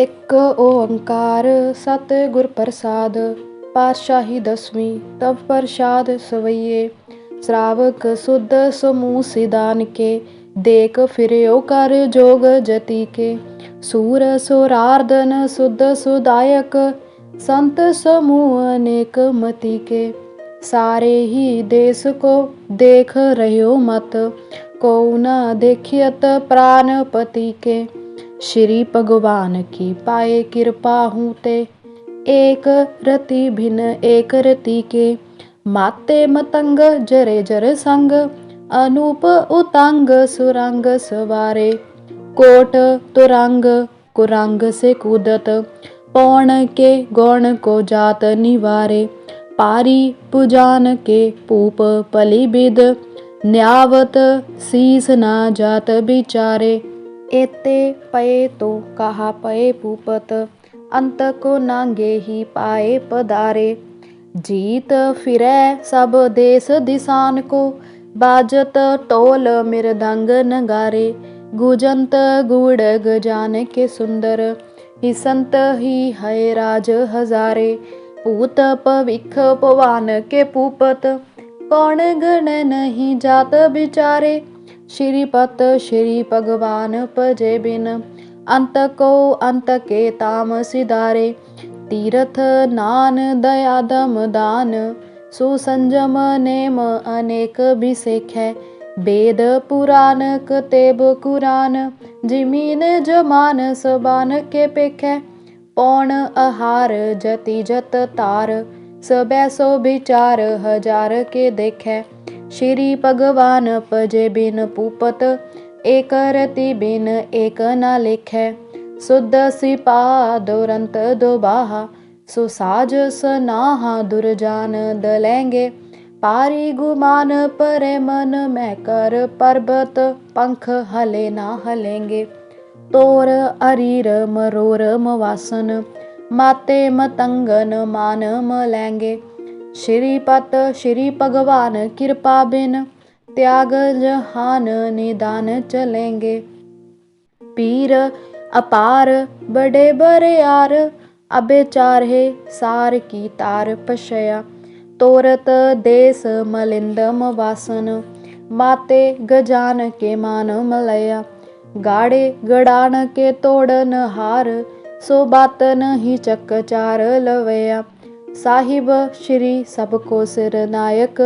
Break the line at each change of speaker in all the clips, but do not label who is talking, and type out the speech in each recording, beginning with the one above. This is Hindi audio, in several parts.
एक ओंकार सतगुर प्रसाद पातशाही दसवीं तब प्रसाद सवैये श्रावक शुद्ध समूह सिदान के देख फिर कर जोग जति के सूर सुरार्दन शुद्ध सुदायक संत समूह अनेक मति के सारे ही देश को देख रहे मत को न देखियत प्राणपति के श्री भगवान की पाए कृपा हूँ ते। एक रति भिन्न, एक रति के। माते मतंग, जरे जर संग। अनूप, उतांग, सुरंग सवारे। कोट, तुरंग, कुरंग से कूदत। पौण के गौण को जात निवारे। पारी पुजान के पूप पलिबिद। न्यावत, सीस ना जात बिचारे। एते पए तो कहा पए पूपत अंत को नांगे ही पाए पदारे। जीत फिरै सब देश दिसान को। बाजत टोल मृदंग नगारे। गुजंत गुड़ गजान के सुंदर। ही संत ही है राज हजारे। पूत पविख पवान के पूपत। कौन गण नहीं जात बिचारे। श्रीपत श्री भगवान पजे बिन। अंत को अंत के तीर्थ नान दया दम दान। सुसंजम नेम अनेक है वेद पुराण कतेब कुरान। जमीन जमान सबान के पेख। पौण आहार जति जत तार। सबै सो विचार हजार के देखे श्री भगवान पजे बिन पूपत एक रति बिन एक न लिखे। शुद्ध सिपा दुरंत दुबाहा सुसाज सनाहा दुर्जान दलेंगे। पारी गुमान परे मन में कर पर्वत पंख हले ना हलेंगे। तोर अरीर मरोर मवासन माते मतंगन मान मलेंगे श्रीपत श्री भगवान कृपा बिन त्याग जहान निदान चलेंगे पीर अपार बड़े बड़े यार अबे चार है सार की तार पशया तोरत देश मलिंदम वासन माते गजान के मान मलया गाड़े गड़ान के तोड़न हार सो बातन ही चकचार लवया साहिब श्री सबको सिर नायक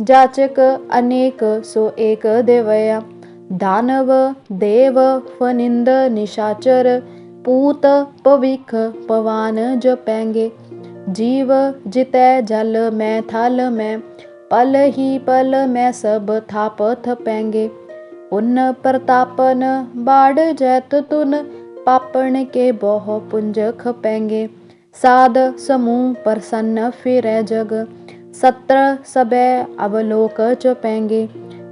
जाचक अनेक सो एक देवया दानव देव फनिंद निशाचर पूत पविख पवान जपेंगे जीव जितै जल में थल में पल ही पल में सब थाप थपेंगे उन प्रतापन बाढ़ जैत तुन पापण के बहु पुंज खपेंगे साध समूह प्रसन्न फिर जग। सत्र सबे अवलोक चपेंगे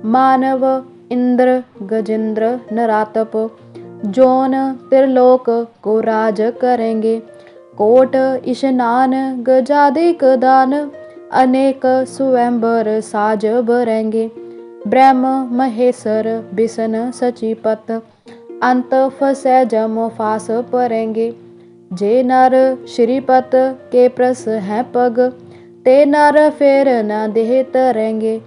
मानव इंद्र गजेंद्र नरातप। जोन त्रिलोक को राज करेंगे। कोट इशनान गजादिक दान। अनेक ब्रह्म महेश्वर बिसन फसै जम फास परेंगे ਜੇ ਨਰ ਸ਼੍ਰੀਪਤ ਕੇ ਪ੍ਰਸ ਹੈ ਪਗ, ਤੇ ਨਰ ਫੇਰ ਨਾ ਦੇਹ ਤਰੇਂਗੇ।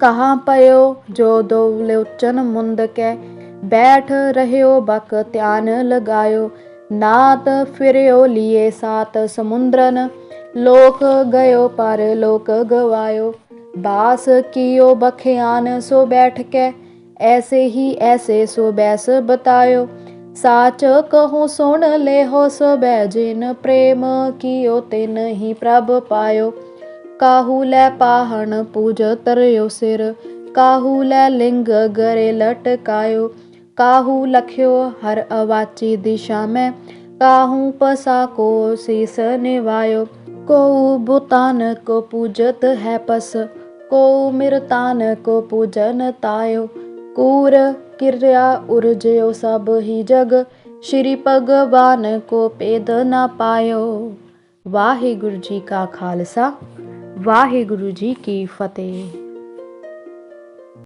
ਕਹਾਂ ਪਇਓ ਜੋ ਦੋ ਲੋਚਨ ਮੁੰਦ ਕੈ, ਬੈਠ ਰਹਿਓ ਬਕ ਧਿਆਨ ਲਗਾਇਓ। ਨਾਤ ਫਿਰਿਓ ਲੀਏ ਸਾਤ ਸਮੁੰਦਰਨ, ਲੋਕ ਗਇਓ ਪਰ ਲੋਕ ਗਵਾਇਓ। ਬਾਸ ਕੀਓ ਬਖਿਆਨ ਸੋ ਬੈਠ ਕੇ, ਐਸੇ ਹੀ ਐਸੇ ਸੋ ਬੈਸ ਬਤਾਇਓ। साच कहो सुन ले हो सो बैजिन प्रेम कियो ते नहीं प्रभ पायो। काहू लै पाहन पूज तरयो सिर, काहू लै लिंग गरे लटकायो। काहू लख्यो हर अवाची दिशा में, काहू पसा को शीस निवायो। को बुतान को पूजत है पस को मिरतान को पूजन तायो। कूर किरिया उर्जयो सब ही जग। श्री भगवान को पेद न पायो। वाहे गुरु जी का खालसा वाहे गुरु जी की फतेह।